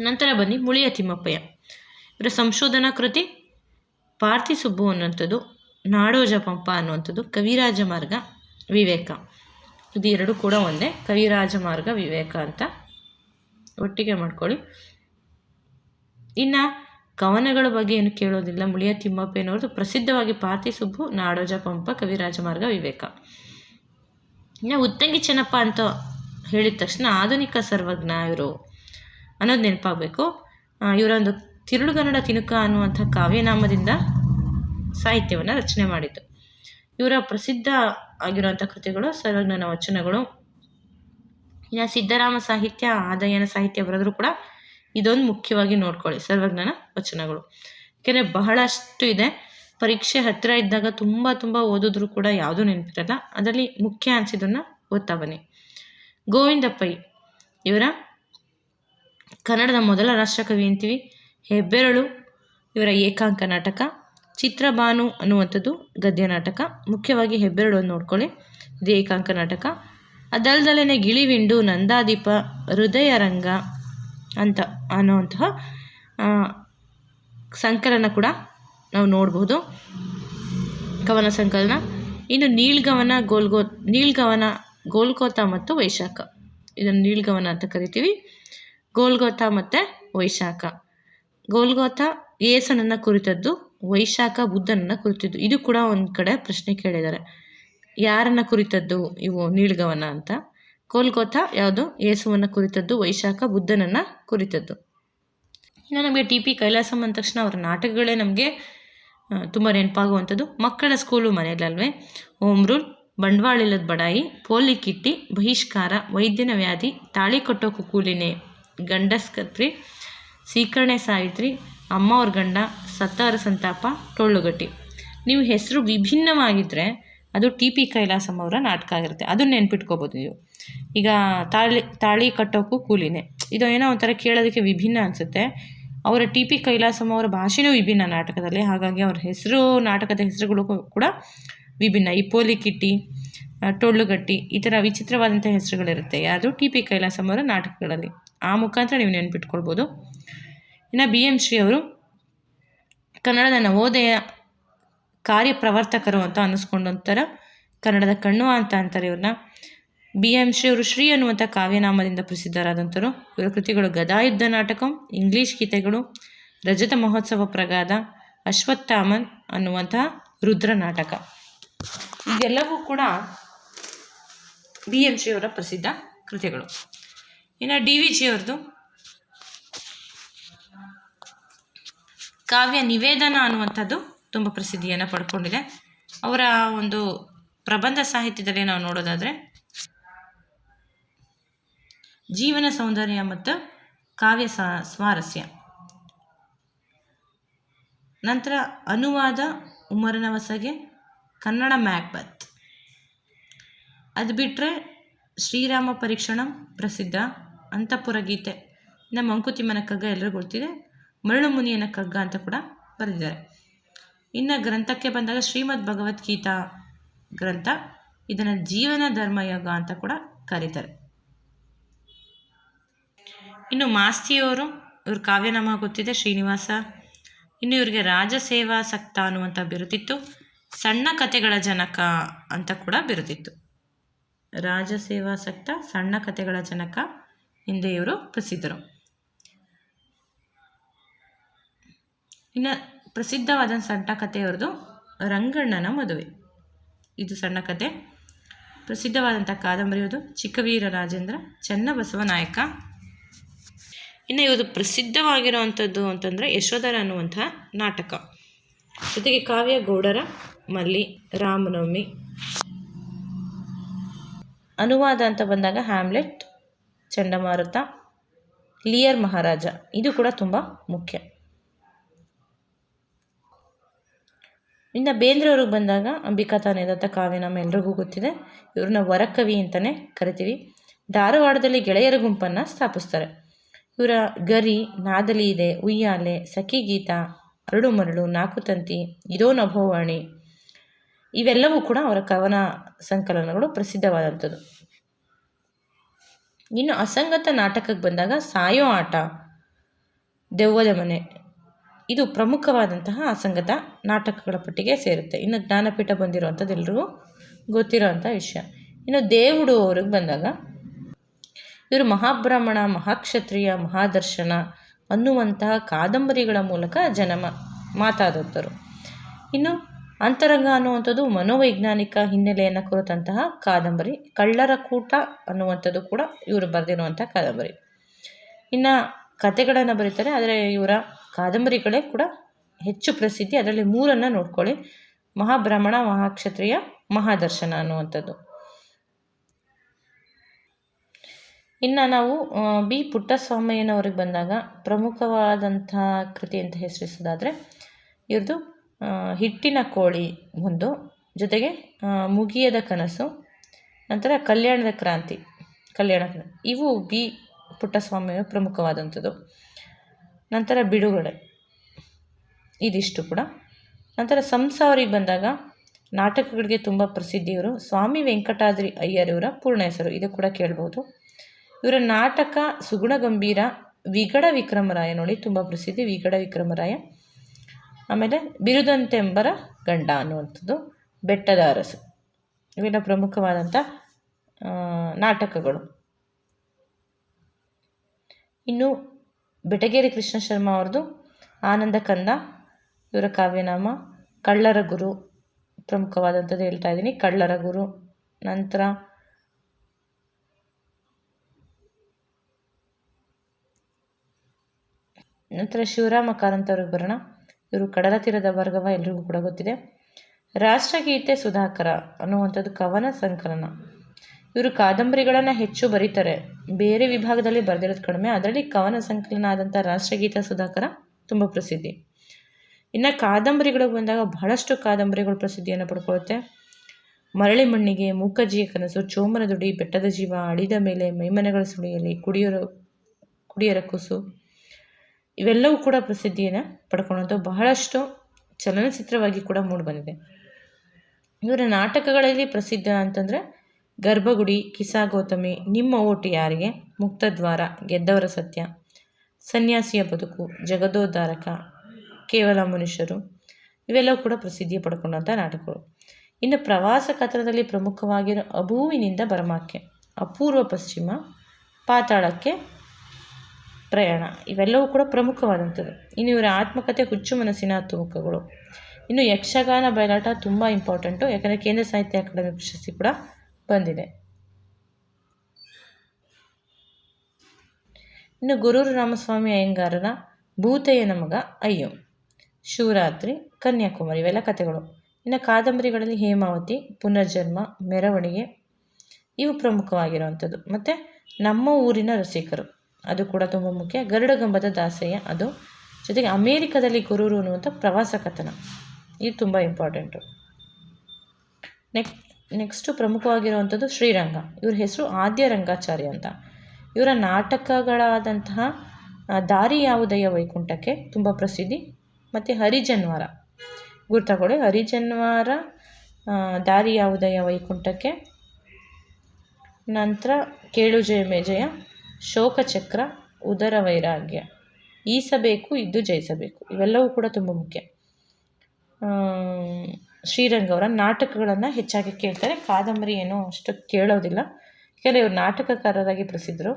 ನಂತರ ಬನ್ನಿ ಮುಳಿಯ ತಿಮ್ಮಪ್ಪಯ್ಯ. ಇವರ ಸಂಶೋಧನಾ ಕೃತಿ ಪಾರ್ಥಿ ಸುಬ್ಬು ಅನ್ನುವಂಥದ್ದು. ನಾಡೋಜ ಪಂಪ ಅನ್ನುವಂಥದ್ದು ಕವಿರಾಜ ಮಾರ್ಗ ವಿವೇಕ. ಇದು ಎರಡು ಕೂಡ ಒಂದೇ, ಕವಿರಾಜ ಮಾರ್ಗ ವಿವೇಕ ಅಂತ. ಒಟ್ಟಿಗೆ ಮಾಡ್ಕೊಳ್ಳಿ. ಇನ್ನು ಕವನಗಳ ಬಗ್ಗೆ ಏನು ಕೇಳೋದಿಲ್ಲ, ಮುಳಿಯ ತಿಮ್ಮಪ್ಪನವ್ರದ್ದು ಪ್ರಸಿದ್ಧವಾಗಿ ಪಾತಿ ಸುಬ್ಬು ನಾಡೋಜ ಪಂಪ ಕವಿರಾಜ ಮಾರ್ಗ ವಿವೇಕ. ಇನ್ನು ಉತ್ತಂಗಿ ಚೆನ್ನಪ್ಪ ಅಂತ ಹೇಳಿದ ತಕ್ಷಣ ಆಧುನಿಕ ಸರ್ವಜ್ಞ ಇವರು ಅನ್ನೋದು ನೆನಪಾಗಬೇಕು. ಇವರೊಂದು ತಿರುಳುಗನ್ನಡ ತಿನುಕ ಅನ್ನುವಂಥ ಕಾವ್ಯನಾಮದಿಂದ ಸಾಹಿತ್ಯವನ್ನು ರಚನೆ ಮಾಡಿತು ಇವರ ಪ್ರಸಿದ್ಧ ಆಗಿರುವಂಥ ಕೃತಿಗಳು, ಸರ್ವಜ್ಞನ ವಚನಗಳು. ಇನ್ನು ಸಿದ್ದರಾಮ ಸಾಹಿತ್ಯ, ಆದಯನ ಸಾಹಿತ್ಯ ಬರೆದರೂ ಕೂಡ ಇದೊಂದು ಮುಖ್ಯವಾಗಿ ನೋಡ್ಕೊಳ್ಳಿ, ಸರ್ವಜ್ಞನ ವಚನಗಳು. ಯಾಕೆಂದರೆ ಬಹಳಷ್ಟು ಇದೆ. ಪರೀಕ್ಷೆ ಹತ್ತಿರ ಇದ್ದಾಗ ತುಂಬ ತುಂಬ ಓದಿದ್ರು ಕೂಡ ಯಾವುದೂ ನೆನಪಿರಲ್ಲ. ಅದರಲ್ಲಿ ಮುಖ್ಯ ಅನಿಸಿದನ್ನು ಓದ್ತಾ ಬನ್ನಿ. ಗೋವಿಂದ ಇವರ ಕನ್ನಡದ ಮೊದಲ ರಾಷ್ಟ್ರಕವಿ ಅಂತೀವಿ. ಹೆಬ್ಬೆರಳು, ಇವರ ಏಕಾಂಕ ನಾಟಕ. ಚಿತ್ರಭಾನು ಅನ್ನುವಂಥದ್ದು ಗದ್ಯ ನಾಟಕ. ಮುಖ್ಯವಾಗಿ ಹೆಬ್ಬೆರಳು ನೋಡ್ಕೊಳ್ಳಿ. ಇದು ಏಕಾಂಕ ನಾಟಕ. ಅದಲ್ದಲೇ ಗಿಳಿವಿಂಡು ನಂದಾದೀಪ ಹೃದಯ ರಂಗ ಅಂತ ಅನ್ನುವಂತಹ ಸಂಕಲನ ಕೂಡ ನಾವು ನೋಡ್ಬೋದು. ಕವನ ಸಂಕಲನ. ಇನ್ನು ನೀಳ್ಗವನ ಗೋಲ್ಗೋ, ನೀಳ್ಗವನ ಗೋಲ್ಗೋತ ಮತ್ತು ವೈಶಾಖ. ಇದನ್ನು ನೀಳ್ಗವನ ಅಂತ ಕರಿತೀವಿ. ಗೋಲ್ಗೋತ ಮತ್ತು ವೈಶಾಖ. ಗೋಲ್ಗೋತ ಯೇಸನನ್ನು ಕುರಿತದ್ದು ವೈಶಾಖ ಬುದ್ಧನನ್ನು ಕುರಿತಿದ್ದು ಇದು ಕೂಡ ಒಂದು ಕಡೆ ಪ್ರಶ್ನೆ ಕೇಳಿದ್ದಾರೆ ಯಾರನ್ನ ಕುರಿತದ್ದು ಇವು ನೀಳ್ಗವನ ಅಂತ? ಕೋಲ್ಕೋತಾ ಯಾವುದು? ಯೇಸುವನ್ನು ಕುರಿತದ್ದು, ವೈಶಾಖ ಬುದ್ಧನನ್ನು ಕುರಿತದ್ದು. ಇನ್ನು ನಮಗೆ ಟಿ ಪಿ ಕೈಲಾಸಂ ಅಂದ ತಕ್ಷಣ ಅವರ ನಾಟಕಗಳೇ ನಮಗೆ ತುಂಬ ನೆನಪಾಗುವಂಥದ್ದು. ಮಕ್ಕಳ ಸ್ಕೂಲು ಮನೆಯಲ್ಲಲ್ವೇ? ಹೋಮ್ ರೂಲ್ ಬಂಡವಾಳಿಲ್ಲದ ಬಡಾಯಿ, ಪೋಲಿ ಕಿಟ್ಟಿ, ಬಹಿಷ್ಕಾರ, ವೈದ್ಯನ ವ್ಯಾಧಿ, ತಾಳಿ ಕಟ್ಟೋ ಕೂಲಿನೇ ಗಂಡಸ್ಕತ್ರಿ, ಸೀಕರಣೆ ಸಾವಿತ್ರಿ ಅಮ್ಮ ಅವ್ರ ಗಂಡ ಸತ್ತಾರ ಸಂತಾಪ ಟೊಳ್ಳುಗಟ್ಟಿ. ನೀವು ಹೆಸರು ವಿಭಿನ್ನವಾಗಿದ್ದರೆ ಅದು ಟಿ ಪಿ ಕೈಲಾಸಂ ಅವರ ನಾಟಕ ಆಗಿರುತ್ತೆ. ಅದನ್ನ ನೆನ್ಪಿಟ್ಕೋಬೋದು ನೀವು. ಈಗ ತಾಳಿ ತಾಳಿ ಕಟ್ಟೋಕ್ಕೂ ಕೂಲಿನೇ. ಇದು ಏನೋ ಒಂಥರ ಕೇಳೋದಕ್ಕೆ ವಿಭಿನ್ನ ಅನಿಸುತ್ತೆ. ಅವರ ಟಿ ಪಿ ಕೈಲಾಸಂ ಅವರ ಭಾಷೆನೂ ವಿಭಿನ್ನ ನಾಟಕದಲ್ಲಿ, ಹಾಗಾಗಿ ಅವ್ರ ಹೆಸರು, ನಾಟಕದ ಹೆಸರುಗಳು ಕೂಡ ವಿಭಿನ್ನ. ಈ ಪೋಲಿ ಕಿಟ್ಟಿ ಟೊಳ್ಳುಗಟ್ಟಿ, ಈ ಥರ ವಿಚಿತ್ರವಾದಂಥ ಹೆಸರುಗಳಿರುತ್ತೆ. ಯಾವುದು ಟಿ ಪಿ ಕೈಲಾಸಂ ಅವರ ನಾಟಕಗಳಲ್ಲಿ. ಆ ಮುಖಾಂತರ ನೀವು ನೆನ್ಪಿಟ್ಕೊಳ್ಬೋದು. ಇನ್ನು ಬಿ ಎಂ ಶ್ರೀ ಅವರು ಕನ್ನಡದ ನವೋದಯ ಕಾರ್ಯಪ್ರವರ್ತಕರು ಅಂತ ಅನ್ನಿಸ್ಕೊಂಡಂತರ ಕನ್ನಡದ ಕಣ್ಣು ಅಂತ ಅಂತಾರೆ ಇವ್ರನ್ನ. ಬಿ ಎಂ ಶ್ರೀ ಅವರು ಶ್ರೀ ಅನ್ನುವಂಥ ಕಾವ್ಯನಾಮದಿಂದ ಪ್ರಸಿದ್ಧರಾದಂಥರು ಇವರ ಕೃತಿಗಳು ಗದಾಯುದ್ಧ ನಾಟಕಂ, ಇಂಗ್ಲೀಷ್ ಗೀತೆಗಳು, ರಜತ ಮಹೋತ್ಸವ ಪ್ರಗಾದ, ಅಶ್ವತ್ಥಾಮನ್ ಅನ್ನುವಂತಹ ರುದ್ರ ನಾಟಕ. ಇದೆಲ್ಲವೂ ಕೂಡ ಬಿ ಎಂ ಶ್ರೀ ಅವರ ಪ್ರಸಿದ್ಧ ಕೃತಿಗಳು. ಇನ್ನು ಡಿ ವಿ ಜಿ ಕಾವ್ಯ ನಿವೇದನ ಅನ್ನುವಂಥದ್ದು ತುಂಬ ಪ್ರಸಿದ್ಧಿಯನ್ನು ಪಡ್ಕೊಂಡಿದೆ. ಅವರ ಒಂದು ಪ್ರಬಂಧ ಸಾಹಿತ್ಯದಲ್ಲಿ ನಾವು ನೋಡೋದಾದರೆ, ಜೀವನ ಸೌಂದರ್ಯ ಮತ್ತು ಕಾವ್ಯ ಸ್ವಾರಸ್ಯ. ನಂತರ ಅನುವಾದ ಉಮರನವಸಗೆ ಕನ್ನಡ ಮ್ಯಾಕ್ಬತ್ ಅದು ಬಿಟ್ಟರೆ ಶ್ರೀರಾಮ ಪರೀಕ್ಷಣಂ ಪ್ರಸಿದ್ಧ ಅಂತಃಪುರ ಗೀತೆ. ನಮ್ಮ ಮಂಕುತಿಮ್ಮನ ಕಗ್ಗ ಎಲ್ಲರಿಗೂ ಗೊತ್ತಿದೆ. ಮರಳು ಮುನಿಯನ ಕಗ್ಗ ಅಂತ ಕೂಡ ಬರೆದಿದ್ದಾರೆ. ಇನ್ನು ಗ್ರಂಥಕ್ಕೆ ಬಂದಾಗ ಶ್ರೀಮದ್ ಭಗವದ್ಗೀತಾ ಗ್ರಂಥ ಇದನ್ನು ಜೀವನ ಧರ್ಮಯೋಗ ಅಂತ ಕೂಡ ಕರೀತಾರೆ. ಇನ್ನು ಮಾಸ್ತಿಯವರು, ಇವ್ರ ಕಾವ್ಯನಾಮ ಗೊತ್ತಿದೆ, ಶ್ರೀನಿವಾಸ. ಇನ್ನು ಇವರಿಗೆ ರಾಜಸೇವಾಸಕ್ತ ಅನ್ನುವಂಥ ಬಿರುದಿತ್ತು. ಸಣ್ಣ ಕಥೆಗಳ ಜನಕ ಅಂತ ಕೂಡ ಬಿರುದಿತ್ತು. ರಾಜಸೇವಾಸಕ್ತ ಸಣ್ಣ ಕಥೆಗಳ ಜನಕ ಹಿಂದೆ ಇವರು ಪ್ರಸಿದ್ಧರು. ಇನ್ನು ಪ್ರಸಿದ್ಧವಾದ ಸಣ್ಣ ಕಥೆಯವ್ರದ್ದು ರಂಗಣ್ಣನ ಮದುವೆ. ಇದು ಸಣ್ಣ ಕಥೆ ಪ್ರಸಿದ್ಧವಾದಂಥ ಕಾದಂಬರಿಯದು ಚಿಕ್ಕವೀರ ರಾಜೇಂದ್ರ, ಚನ್ನಬಸವ ನಾಯಕ. ಇನ್ನು ಇವರು ಪ್ರಸಿದ್ಧವಾಗಿರುವಂಥದ್ದು ಅಂತಂದರೆ ಯಶೋಧರ ಅನ್ನುವಂತಹ ನಾಟಕ. ಜೊತೆಗೆ ಕಾವ್ಯ ಗೌಡರ, ಮಲ್ಲಿ, ರಾಮನವಮಿ. ಅನುವಾದ ಅಂತ ಬಂದಾಗ ಹ್ಯಾಮ್ಲೆಟ್, ಚಂಡಮಾರುತ, ಲಿಯರ್ ಮಹಾರಾಜ. ಇದು ಕೂಡ ತುಂಬ ಮುಖ್ಯ. ಇನ್ನು ಬೇಂದ್ರೆಯವ್ರಿಗೆ ಬಂದಾಗ ಅಂಬಿಕಾ ನೇದತ್ತ ಕಾವ್ಯ ನಮ್ಮ ಎಲ್ರಿಗೂ ಗೊತ್ತಿದೆ. ಇವ್ರನ್ನ ವರಕವಿ ಅಂತಲೇ ಕರಿತೀವಿ. ಧಾರವಾಡದಲ್ಲಿ ಗೆಳೆಯರ ಗುಂಪನ್ನು ಸ್ಥಾಪಿಸ್ತಾರೆ. ಇವರ ಗರಿ, ನಾದಲಿ ಇದೆ, ಉಯ್ಯಾಲೆ, ಸಖಿ ಗೀತ, ಅರಳು ಮರಳು ನಾಕುತಂತಿ ಇದೋ ನಭೋವಾಣಿ ಇವೆಲ್ಲವೂ ಕೂಡ ಅವರ ಕವನ ಸಂಕಲನಗಳು ಪ್ರಸಿದ್ಧವಾದಂಥದ್ದು. ಇನ್ನು ಅಸಂಗತ ನಾಟಕಕ್ಕೆ ಬಂದಾಗ ಸಾಯೋ ಆಟ, ದೆವ್ವದ ಮನೆ. ಇದು ಪ್ರಮುಖವಾದಂತಹ ಅಸಂಗತ ನಾಟಕಗಳ ಪಟ್ಟಿಗೆ ಸೇರುತ್ತೆ. ಇನ್ನು ಜ್ಞಾನಪೀಠ ಬಂದಿರುವಂಥದ್ದು ಎಲ್ರಿಗೂ ಗೊತ್ತಿರೋವಂಥ ವಿಷಯ. ಇನ್ನು ದೇವುಡು ಅವ್ರಿಗೆ ಬಂದಾಗ, ಇವರು ಮಹಾಬ್ರಾಹ್ಮಣ, ಮಹಾಕ್ಷತ್ರಿಯ, ಮಹಾದರ್ಶನ ಅನ್ನುವಂತಹ ಕಾದಂಬರಿಗಳ ಮೂಲಕ ಜನಮ ಮಾತಾದಂಥರು ಇನ್ನು ಅಂತರಂಗ ಅನ್ನುವಂಥದ್ದು ಮನೋವೈಜ್ಞಾನಿಕ ಹಿನ್ನೆಲೆಯನ್ನು ಕುರಿತಂತಹ ಕಾದಂಬರಿ, ಕಳ್ಳರ ಕೂಟ ಅನ್ನುವಂಥದ್ದು ಕೂಡ ಇವರು ಬರೆದಿರುವಂಥ ಕಾದಂಬರಿ. ಇನ್ನು ಕತೆಗಳನ್ನು ಬರೀತಾರೆ, ಆದರೆ ಇವರ ಕಾದಂಬರಿಗಳೇ ಕೂಡ ಹೆಚ್ಚು ಪ್ರಸಿದ್ಧಿ. ಅದರಲ್ಲಿ ಮೂರನ್ನು ನೋಡ್ಕೊಳ್ಳಿ. ಮಹಾಬ್ರಾಹ್ಮಣ, ಮಹಾಕ್ಷತ್ರಿಯ ಮಹಾದರ್ಶನ ಅನ್ನುವಂಥದ್ದು. ಇನ್ನು ನಾವು ಬಿ ಪುಟ್ಟಸ್ವಾಮಯ್ಯನವ್ರಿಗೆ ಬಂದಾಗ ಪ್ರಮುಖವಾದಂಥ ಕೃತಿ ಅಂತ ಹೆಸರಿಸೋದಾದರೆ, ಇವ್ರದ್ದು ಹಿಟ್ಟಿನ ಕೋಳಿ ಒಂದು, ಜೊತೆಗೆ ಮುಗಿಯದ ಕನಸು, ನಂತರ ಕಲ್ಯಾಣದ ಕ್ರಾಂತಿ, ಕಲ್ಯಾಣ ಇವು ಬಿ ಪುಟ್ಟಸ್ವಾಮಿಯ ಪ್ರಮುಖವಾದಂಥದ್ದು. ನಂತರ ಬಿಡುಗಡೆ. ಇದಿಷ್ಟು ಕೂಡ. ನಂತರ ಸಂಸಾರಿಗೆ ಬಂದಾಗ ನಾಟಕಗಳಿಗೆ ತುಂಬ ಪ್ರಸಿದ್ಧಿಯವರು ಸ್ವಾಮಿ ವೆಂಕಟಾದ್ರಿ ಅಯ್ಯರ್ ಇವರ ಪೂರ್ಣ ಹೆಸರು. ಇದು ಕೂಡ ಕೇಳ್ಬೋದು. ಇವರ ನಾಟಕ ಸುಗುಣ ಗಂಭೀರ ವಿಗಡ ವಿಕ್ರಮರಾಯ ನೋಡಿ ತುಂಬ ಪ್ರಸಿದ್ಧಿ. ವಿಗಡ ವಿಕ್ರಮರಾಯ. ಆಮೇಲೆ ಬಿರುದಂತೆಂಬರ ಗಂಡ ಅನ್ನುವಂಥದ್ದು ಬೆಟ್ಟದ ಅರಸು ಇವೆಲ್ಲ ಪ್ರಮುಖವಾದಂಥ ನಾಟಕಗಳು. ಇನ್ನು ಬೆಟಗೇರಿ ಕೃಷ್ಣ ಶರ್ಮ ಅವ್ರದ್ದು, ಆನಂದ ಕಂದ, ಇವರ ಕಾವ್ಯನಾಮ, ಕಳ್ಳರ ಗುರು, ಪ್ರಮುಖವಾದಂಥದ್ದು ಹೇಳ್ತಾ ಇದ್ದೀನಿ. ಕಳ್ಳರ ಗುರು, ನಂತರ ನಂತರ ಶಿವರಾಮ ಕಾರಂತವ್ರಿಗೆ ಬರೋಣ. ಇವರು ಕಡಲ ತೀರದ ವರ್ಗವ ಎಲ್ರಿಗೂ ಕೂಡ ಗೊತ್ತಿದೆ. ರಾಷ್ಟ್ರಗೀತೆ ಸುಧಾಕರ ಅನ್ನುವಂಥದ್ದು ಕವನ ಸಂಕಲನ. ಇವರು ಕಾದಂಬರಿಗಳನ್ನು ಹೆಚ್ಚು ಬರೀತಾರೆ. ಬೇರೆ ವಿಭಾಗದಲ್ಲಿ ಬರೆದಿರೋದು ಕಡಿಮೆ. ಅದರಲ್ಲಿ ಕವನ ಸಂಕಲನ ಆದಂಥ ರಾಷ್ಟ್ರಗೀತ ಸುಧಾಕರ ತುಂಬ ಪ್ರಸಿದ್ಧಿ. ಇನ್ನು ಕಾದಂಬರಿಗಳಿಗೆ ಬಂದಾಗ ಬಹಳಷ್ಟು ಕಾದಂಬರಿಗಳು ಪ್ರಸಿದ್ಧಿಯನ್ನು ಪಡ್ಕೊಳ್ಳುತ್ತೆ ಮರಳಿ ಮಣ್ಣಿಗೆ ಮೂಕಜ್ಜಿಯ ಕನಸು, ಚೋಮನ ದುಡಿ, ಬೆಟ್ಟದ ಜೀವ, ಅಳಿದ ಮೇಲೆ ಮೈಮನೆಗಳ ಸುಳಿಯಲ್ಲಿ ಕುಡಿಯೋರ, ಕುಡಿಯರ ಕೂಸು, ಇವೆಲ್ಲವೂ ಕೂಡ ಪ್ರಸಿದ್ಧಿಯನ್ನು ಪಡ್ಕೊಳ್ಳುವಂಥ ಬಹಳಷ್ಟು ಚಲನಚಿತ್ರವಾಗಿ ಕೂಡ ಮೂಡಿಬಂದಿದೆ ಇವರ ನಾಟಕಗಳಲ್ಲಿ ಪ್ರಸಿದ್ಧ ಅಂತಂದರೆ ಗರ್ಭಗುಡಿ, ಕಿಸಾ ಗೌತಮಿ, ನಿಮ್ಮ ಓಟು ಯಾರಿಗೆ? ಮುಕ್ತದ್ವಾರ, ಗೆದ್ದವರ ಸತ್ಯ. ಸನ್ಯಾಸಿಯ ಬದುಕು, ಜಗದೋದ್ಧಾರಕ, ಕೇವಲ ಮನುಷ್ಯರು. ಇವೆಲ್ಲವೂ ಕೂಡ ಪ್ರಸಿದ್ಧಿ ಪಡ್ಕೊಂಡಂಥ ನಾಟಕಗಳು. ಇನ್ನು ಪ್ರವಾಸ ಕಥನದಲ್ಲಿ ಪ್ರಮುಖವಾಗಿರೋ ಅಭೂವಿನಿಂದ ಬರಮಾಕ್ಕೆ ಅಪೂರ್ವ ಪಶ್ಚಿಮ ಪಾತಾಳಕ್ಕೆ ಪ್ರಯಾಣ. ಇವೆಲ್ಲವೂ ಕೂಡ ಪ್ರಮುಖವಾದಂಥದ್ದು. ಇನ್ನು ಇವರ ಆತ್ಮಕಥೆ ಹುಚ್ಚು ಮನಸ್ಸಿನ ತುಮುಖಗಳು ಇನ್ನು ಯಕ್ಷಗಾನ ಬಯಲಾಟ ತುಂಬ ಇಂಪಾರ್ಟೆಂಟು ಯಾಕಂದರೆ ಕೇಂದ್ರ ಸಾಹಿತ್ಯ ಅಕಾಡೆಮಿ ಪ್ರಶಸ್ತಿ ಕೂಡ ಬಂದಿದೆ. ಇನ್ನು ಗುರೂರು ರಾಮಸ್ವಾಮಿ ಅಯ್ಯಂಗಾರರ ಭೂತಯ್ಯನ ನಮಗ ಅಯ್ಯೋ. ಶಿವರಾತ್ರಿ, ಕನ್ಯಾಕುಮಾರಿ, ಇವೆಲ್ಲ ಕಥೆಗಳು. ಇನ್ನು ಕಾದಂಬರಿಗಳಲ್ಲಿ ಹೇಮಾವತಿ, ಪುನರ್ಜನ್ಮ, ಮೆರವಣಿಗೆ, ಇವು ಪ್ರಮುಖವಾಗಿರುವಂಥದ್ದು. ಮತ್ತು ನಮ್ಮ ಊರಿನ ರಸಿಕರು. ಅದು ಕೂಡ ತುಂಬ ಮುಖ್ಯ. ಗರುಡಗಂಬದ ದಾಸಯ್ಯ, ಅದು ಜೊತೆಗೆ ಅಮೇರಿಕದಲ್ಲಿ ಗುರೂರು ಅನ್ನುವಂಥ ಪ್ರವಾಸ ಕಥನ. ಇದು ತುಂಬ ಇಂಪಾರ್ಟೆಂಟು ನೆಕ್ ನೆಕ್ಸ್ಟು ಪ್ರಮುಖವಾಗಿರುವಂಥದ್ದು ಶ್ರೀರಂಗ. ಇವ್ರ ಹೆಸರು ಆದ್ಯ ರಂಗಾಚಾರ್ಯ ಅಂತ. ಇವರ ನಾಟಕಗಳಾದಂತಹ ದಾರಿ ಯಾವುದಯ್ಯ ವೈಕುಂಠಕ್ಕೆ ತುಂಬ ಪ್ರಸಿದ್ಧಿ. ಮತ್ತು ಹರಿಜನ್ವಾರ. ಗುರ್ತಕೊಳ್ಳಿ ಹರಿಜನ್ವಾರ ದಾರಿ ಯಾವುದಯ್ಯ ವೈಕುಂಠಕ್ಕೆ? ನಂತರ ಕೇಳು ಜಯ ಮೇಜಯ ಶೋಕಚಕ್ರ ಉದರ ವೈರಾಗ್ಯ. ಈಸಬೇಕು ಇದ್ದು ಜಯಿಸಬೇಕು. ಇವೆಲ್ಲವೂ ಕೂಡ ತುಂಬ ಮುಖ್ಯ. ಶ್ರೀರಂಗ ಅವರ ನಾಟಕಗಳನ್ನು ಹೆಚ್ಚಾಗಿ ಕೇಳ್ತಾರೆ. ಕಾದಂಬರಿ ಏನೂ ಅಷ್ಟು ಕೇಳೋದಿಲ್ಲ. ಇವರು ನಾಟಕಕಾರರಾಗಿ ಪ್ರಸಿದ್ಧರು.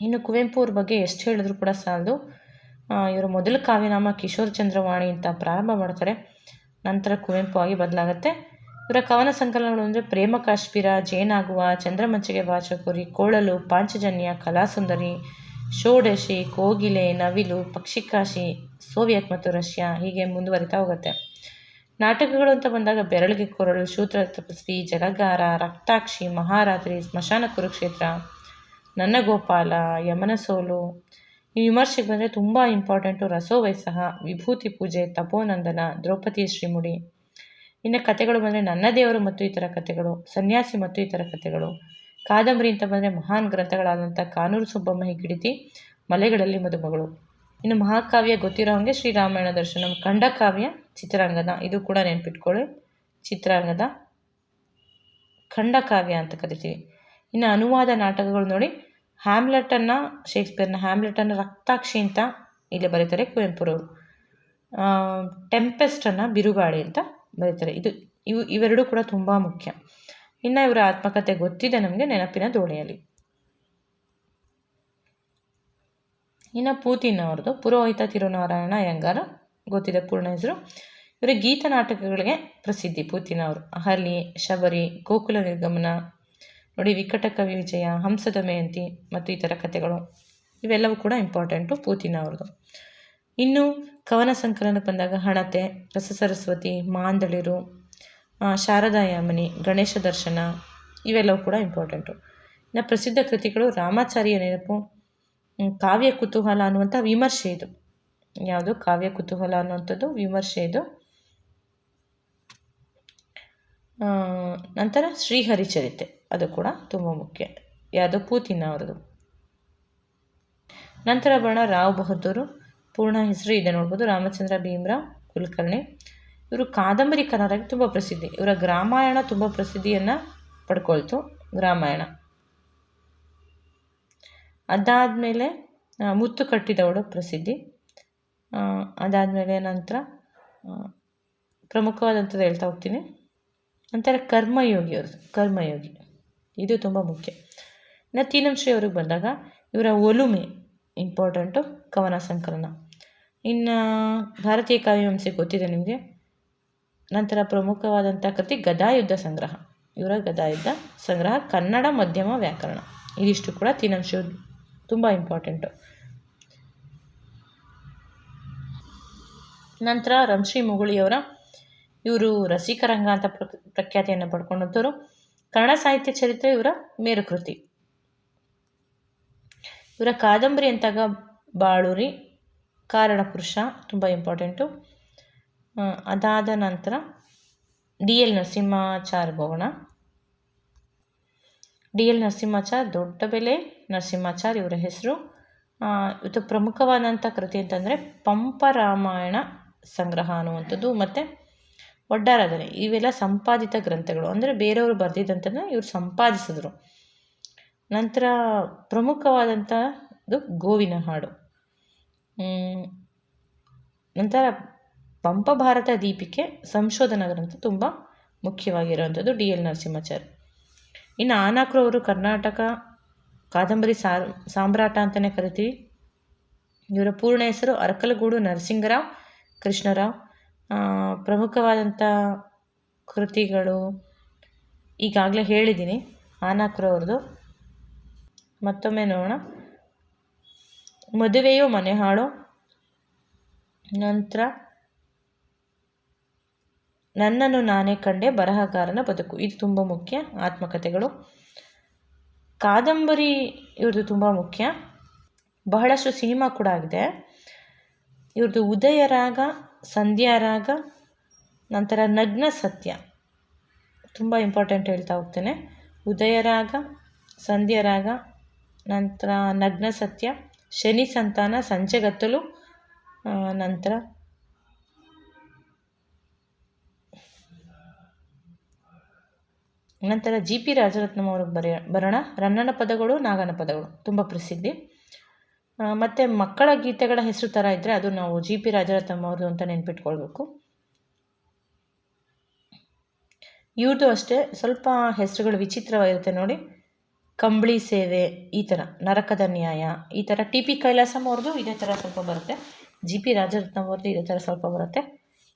ಇನ್ನು ಕುವೆಂಪು ಅವ್ರ ಬಗ್ಗೆ ಎಷ್ಟು ಹೇಳಿದ್ರು ಕೂಡ ಸಾಲದು. ಇವರ ಮೊದಲ ಕಾವ್ಯನಾಮ ಕಿಶೋರ್ ಚಂದ್ರವಾಣಿ ಅಂತ ಪ್ರಾರಂಭ ಮಾಡ್ತಾರೆ. ನಂತರ ಕುವೆಂಪು ಆಗಿ ಬದಲಾಗುತ್ತೆ. ಇವರ ಕವನ ಸಂಕಲನಗಳು ಅಂದರೆ ಪ್ರೇಮ ಕಾಶ್ಮೀರ ಜೇನಾಗುವ ಚಂದ್ರಮಂಚಿಗೆ ವಾಚಕುರಿ, ಕೋಳಲು, ಪಾಂಚಜನ್ಯ, ಕಲಾಸುಂದರಿ, ಷೋಡಶಿ, ಕೋಗಿಲೆ, ನವಿಲು, ಪಕ್ಷಿಕಾಶಿ, ಸೋವಿಯತ್ ಮತ್ತು ರಷ್ಯಾ ಹೀಗೆ ಮುಂದುವರಿತಾ ಹೋಗುತ್ತೆ. ನಾಟಕಗಳು ಅಂತ ಬಂದಾಗ ಬೆರಳಿಗೆ ಕೊರಳು, ಶೂದ್ರ ತಪಸ್ವಿ, ಜಲಗಾರ, ರಕ್ತಾಕ್ಷಿ, ಮಹಾರಾತ್ರಿ, ಸ್ಮಶಾನ ಕುರುಕ್ಷೇತ್ರ, ನನ್ನ ಗೋಪಾಲ, ಯಮನ ಸೋಲು. ಈ ವಿಮರ್ಶೆಗೆ ಬಂದರೆ ತುಂಬ ಇಂಪಾರ್ಟೆಂಟು ರಸೋವೈಸಹ, ವಿಭೂತಿ ಪೂಜೆ, ತಪೋನಂದನ ದ್ರೌಪದಿ ಶ್ರೀಮುಡಿ. ಇನ್ನು ಕಥೆಗಳು ಬಂದರೆ ನನ್ನ ದೇವರು ಮತ್ತು ಇತರ ಕಥೆಗಳು, ಸನ್ಯಾಸಿ ಮತ್ತು ಇತರ ಕಥೆಗಳು. ಕಾದಂಬರಿ ಅಂತ ಬಂದರೆ ಮಹಾನ್ ಗ್ರಂಥಗಳಾದಂಥ ಕಾನೂರು ಸುಬ್ಬಮ್ಮ ಹಿಗ್ಗಿಡಿತಿ ಮಲೆಗಳಲ್ಲಿ ಮದುಮಗಳು. ಇನ್ನು ಮಹಾಕಾವ್ಯ ಗೊತ್ತಿರೋ ಹಾಗೆ ಶ್ರೀರಾಮಾಯಣ ದರ್ಶನಂ, ಖಂಡಕಾವ್ಯ ಚಿತ್ರಾಂಗದ ಇದು ಕೂಡ ನೆನ್ಪಿಟ್ಕೊಳ್ಳಿ ಚಿತ್ರರಂಗದ ಖಂಡಕಾವ್ಯ ಅಂತ ಕರಿತೀವಿ. ಇನ್ನು ಅನುವಾದ ನಾಟಕಗಳು ನೋಡಿ, ಹ್ಯಾಮ್ಲೆಟನ್ನು, ಶೇಕ್ಸ್ಪಿಯರ್ನ ಹ್ಯಾಮ್ಲೆಟನ್ನು ರಕ್ತಾಕ್ಷಿ ಅಂತ ಇಲ್ಲಿ ಬರೀತಾರೆ ಕುವೆಂಪುರವರು. ಟೆಂಪೆಸ್ಟನ್ನು ಬಿರುಗಾಳಿ ಅಂತ ಬರೀತಾರೆ. ಇದು ಇವು, ಇವೆರಡೂ ಕೂಡ ತುಂಬ ಮುಖ್ಯ. ಇನ್ನು ಇವರ ಆತ್ಮಕಥೆ ಗೊತ್ತಿದೆ ನಮಗೆ ನೆನಪಿನ ದೋಣಿಯಲ್ಲಿ. ಇನ್ನು ಪೂತಿನ್ ಅವ್ರದ್ದು ಪುರೋಹಿತ ತಿರುನಾರಾಯಣ ಅಯ್ಯಂಗಾರ ಗೊತ್ತಿದೆ ಪೂರ್ಣ ಹೆಸರು. ಇವರು ಗೀತ ನಾಟಕಗಳಿಗೆ ಪ್ರಸಿದ್ಧಿ. ಪೂತಿನ ಅವರು ಅಹಲಿ ಶಬರಿ, ಗೋಕುಲ ನಿರ್ಗಮನ, ನೋಡಿ ವಿಕಟ ಕವಿ ವಿಜಯ, ಹಂಸದ ಮೇಯಂತಿ ಮತ್ತು ಇತರ ಕಥೆಗಳು. ಇವೆಲ್ಲವೂ ಕೂಡ ಇಂಪಾರ್ಟೆಂಟು ಪೂತಿನ ಅವ್ರದ್ದು ಇನ್ನು ಕವನ ಸಂಕಲನ ಬಂದಾಗ ಹಣತೆ, ರಸ ಸರಸ್ವತಿ, ಮಾಂದಳಿರು ಶಾರದಾಯಾಮನಿ, ಗಣೇಶ ದರ್ಶನ ಇವೆಲ್ಲವೂ ಕೂಡ ಇಂಪಾರ್ಟೆಂಟು ಇನ್ನು ಪ್ರಸಿದ್ಧ ಕೃತಿಗಳು ರಾಮಾಚಾರ್ಯ ನೆನಪು ಕಾವ್ಯ ಕುತೂಹಲ ಅನ್ನುವಂಥ ವಿಮರ್ಶೆ ಇದು. ಯಾವುದು ಕಾವ್ಯ ಕುತೂಹಲ ಅನ್ನುವಂಥದ್ದು, ವಿಮರ್ಶೆ ಇದು. ನಂತರ ಶ್ರೀಹರಿಚರಿತೆ, ಅದು ಕೂಡ ತುಂಬ ಮುಖ್ಯ. ಯಾವುದು? ಪೂತಿನ ಅವರದು ನಂತರ ಬರೋಣ ರಾವ್ ಬಹದ್ದೂರು, ಪೂರ್ಣ ಹೆಸರು ಇದೆ ನೋಡ್ಬೋದು. ರಾಮಚಂದ್ರ ಭೀಮರಾವ್ ಕುಲಕರ್ಣಿ. ಇವರು ಕಾದಂಬರಿಕಾರರಾಗಿ ತುಂಬ ಪ್ರಸಿದ್ಧಿ. ಇವರ ಗ್ರಾಮಾಯಣ ತುಂಬ ಪ್ರಸಿದ್ಧಿಯನ್ನು ಪಡ್ಕೊಳ್ತು ಗ್ರಾಮಾಯಣ ಅದಾದಮೇಲೆ ಮುತ್ತು ಕಟ್ಟಿದವಳು ಪ್ರಸಿದ್ಧಿ. ಅದಾದಮೇಲೆ ನಂತರ ಪ್ರಮುಖವಾದಂಥದ್ದು ಹೇಳ್ತಾ ಹೋಗ್ತೀನಿ. ನಂತರ ಕರ್ಮಯೋಗಿ ಅವರು ಕರ್ಮಯೋಗಿ. ಇದು ತುಂಬ ಮುಖ್ಯ. ಇನ್ನು ತೀನಂಶ್ರೀ ಬಂದಾಗ ಇವರ ಒಲುಮೆ ಇಂಪಾರ್ಟೆಂಟು ಕವನ ಸಂಕಲನ. ಇನ್ನು ಭಾರತೀಯ ಕಾವ್ಯವಂಶೆ ಗೊತ್ತಿದೆ ನಿಮಗೆ? ನಂತರ ಪ್ರಮುಖವಾದಂಥ ಕೃತಿ ಗದಾಯುದ್ಧ ಸಂಗ್ರಹ. ಇವರ ಗದಾಯುದ್ಧ ಸಂಗ್ರಹ ಕನ್ನಡ ಮಧ್ಯಮ ವ್ಯಾಕರಣ. ಇದಿಷ್ಟು ಕೂಡ ಅವ್ರದ್ದು ತುಂಬ ಇಂಪಾರ್ಟೆಂಟು ನಂತರ ರಂಶ್ರೀ ಮುಗುಳಿಯವರ ಇವರು ರಸಿಕರಂಗ ಅಂತ ಪ್ರ, ಪ್ರಖ್ಯಾತಿಯನ್ನು ಪಡ್ಕೊಂಡಂಥವ್ರು ಕನ್ನಡ ಸಾಹಿತ್ಯ ಚರಿತ್ರೆ ಇವರ ಮೇರುಕೃತಿ. ಇವರ ಕಾದಂಬರಿ ಅಂತಾಗ ಕಾರಣ ಪುರುಷ ತುಂಬ ಇಂಪಾರ್ಟೆಂಟು. ಅದಾದ ನಂತರ ಡಿ ಎಲ್ ನರಸಿಂಹಾಚಾರ್ ಭವನ. ಡಿ ಎಲ್ ನರಸಿಂಹಾಚಾರ್ ದೊಡ್ಡ ಬೆಲೆ, ನರಸಿಂಹಾಚಾರ್ ಇವರ ಹೆಸರು. ಇದು ಪ್ರಮುಖವಾದಂಥ ಕೃತಿ ಅಂತಂದರೆ ಪಂಪ ರಾಮಾಯಣ ಸಂಗ್ರಹ ಅನ್ನುವಂಥದ್ದು ಮತ್ತು ಒಡ್ಡಾರಾಧನೆ ಇವೆಲ್ಲ ಸಂಪಾದಿತ ಗ್ರಂಥಗಳು. ಅಂದರೆ ಬೇರೆಯವರು ಬರೆದಿದ್ದಂಥದ್ದನ್ನ ಇವರು ಸಂಪಾದಿಸಿದ್ರು. ನಂತರ ಪ್ರಮುಖವಾದಂಥದ್ದು ಗೋವಿನ ಹಾಡು. ನಂತರ ಪಂಪ ಭಾರತ ದೀಪಿಕೆ ಸಂಶೋಧನಾ ಗ್ರಂಥ ತುಂಬ ಮುಖ್ಯವಾಗಿರುವಂಥದ್ದು ಡಿ ಎಲ್ ನರಸಿಂಹಾಚಾರ್ಯ. ಇನ್ನು ಆನಾಕ್ರು ಅವರು ಕರ್ನಾಟಕ ಕಾದಂಬರಿ ಸಾರ್, ಸಾಮ್ರಾಟ ಅಂತಲೇ ಕರಿತೀವಿ. ಇವರ ಪೂರ್ಣ ಹೆಸರು ಅರಕಲಗೂಡು ನರಸಿಂಗರಾವ್. ಕೃಷ್ಣರಾವ್ ಪ್ರಮುಖವಾದಂಥ ಕೃತಿಗಳು ಈಗಾಗಲೇ ಹೇಳಿದ್ದೀನಿ. ಆನಾಕ್ರು ಅವ್ರದ್ದು ಮತ್ತೊಮ್ಮೆ ನೋಡೋಣ. ಮದುವೆಯು ಮನೆಹಾಳು? ನಂತರ ನನ್ನನ್ನು ನಾನೇ ಕಂಡೆ ಬರಹಗಾರನ ಬದುಕು. ಇದು ತುಂಬ ಮುಖ್ಯ. ಆತ್ಮಕಥೆಗಳು. ಕಾದಂಬರಿ ಇವ್ರದ್ದು ತುಂಬ ಮುಖ್ಯ. ಬಹಳಷ್ಟು ಸಿನಿಮಾ ಕೂಡ ಆಗಿದೆ. ಇವ್ರದ್ದು ಉದಯರಾಗ ಸಂಧ್ಯಾರಾಗ ನಂತರ ನಗ್ನ ಸತ್ಯ. ತುಂಬ ಇಂಪಾರ್ಟೆಂಟ್ ಹೇಳ್ತಾ ಹೋಗ್ತೇನೆ. ಉದಯ ರಾಗ, ಸಂಧ್ಯಾ ಸಂಧ್ಯಾರಾಗ ನಂತರ ನಗ್ನ ಸತ್ಯ, ಶನಿ ಸಂತಾನ ಸಂಜೆಗತ್ತಲು ನಂತರ ನಂತರ ಜಿ ಪಿ ರಾಜರತ್ನಂ ಅವ್ರಿಗೆ ಬರೆಯ, ಬರೋಣ. ರನ್ನನ ಪದಗಳು, ನಾಗನ ಪದಗಳು, ತುಂಬ ಪ್ರಸಿದ್ಧಿ. ಮತ್ತು ಮಕ್ಕಳ ಗೀತೆಗಳ ಹೆಸರು ಥರ ಇದ್ದರೆ ಅದು ನಾವು ಜಿ ಪಿ ರಾಜರತ್ನಂ ಅವ್ರದ್ದು ಅಂತ ನೆನ್ಪಿಟ್ಕೊಳ್ಬೇಕು. ಇವ್ರದ್ದು ಅಷ್ಟೇ, ಸ್ವಲ್ಪ ಹೆಸರುಗಳು ವಿಚಿತ್ರವಾಗಿರುತ್ತೆ ನೋಡಿ. ಕಂಬಳಿ ಸೇವೆ, ಈ ಥರ ನರಕದ ನ್ಯಾಯ, ಈ ಥರ ಟಿ ಪಿ ಕೈಲಾಸಂ ಅವ್ರದ್ದು ಇದೇ ಥರ ಸ್ವಲ್ಪ ಬರುತ್ತೆ. ಜಿ ಪಿ ರಾಜರತ್ನಂ ಅವ್ರದ್ದು ಇದೇ ಥರ ಸ್ವಲ್ಪ ಬರುತ್ತೆ.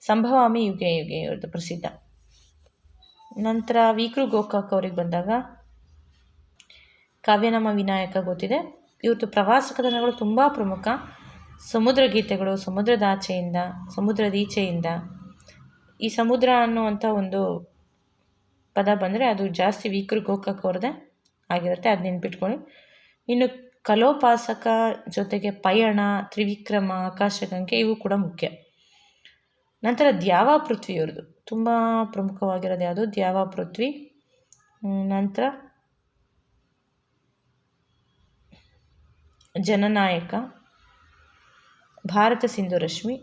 ಸಂಭವಾಮಿ ಯುಗೆ ಯುಗೆ ಇವ್ರದ್ದು ಪ್ರಸಿದ್ಧ. ನಂತರ ವೀಕ್ರು ಗೋಕಾಕ್ ಅವ್ರಿಗೆ ಬಂದಾಗ ಕಾವ್ಯನಾಮ ವಿನಾಯಕ ಗೊತ್ತಿದೆ. ಇವತ್ತು ಪ್ರವಾಸ ಕಥನಗಳು ತುಂಬ ಪ್ರಮುಖ. ಸಮುದ್ರ ಗೀತೆಗಳು ಸಮುದ್ರದಾಚೆಯಿಂದ ಸಮುದ್ರದೀಚೆಯಿಂದ ಈ ಸಮುದ್ರ ಅನ್ನುವಂಥ ಒಂದು ಪದ ಬಂದರೆ ಅದು ಜಾಸ್ತಿ ವೀಕ್ರಿಗೆ ಗೋಕಾಕ್ ಅವ್ರದ್ದೇ ಆಗಿರುತ್ತೆ ಅದು ನೆನ್ಪಿಟ್ಕೊಳ್ಳಿ. ಇನ್ನು ಕಲೋಪಾಸಕ ಜೊತೆಗೆ ಪಯಣ, ತ್ರಿವಿಕ್ರಮ, ಆಕಾಶಗಂಗೆ ಇವು ಕೂಡ ಮುಖ್ಯ. ನಂತರ ದ್ಯಾವ ಪೃಥ್ವಿಯವ್ರದ್ದು. ತುಂಬ ಪ್ರಮುಖವಾಗಿರೋದು ಯಾವುದು? ದ್ಯಾವ ಪೃಥ್ವಿ. ನಂತರ ಜನನಾಯಕ ಭಾರತ ಸಿಂಧು ರಶ್ಮಿ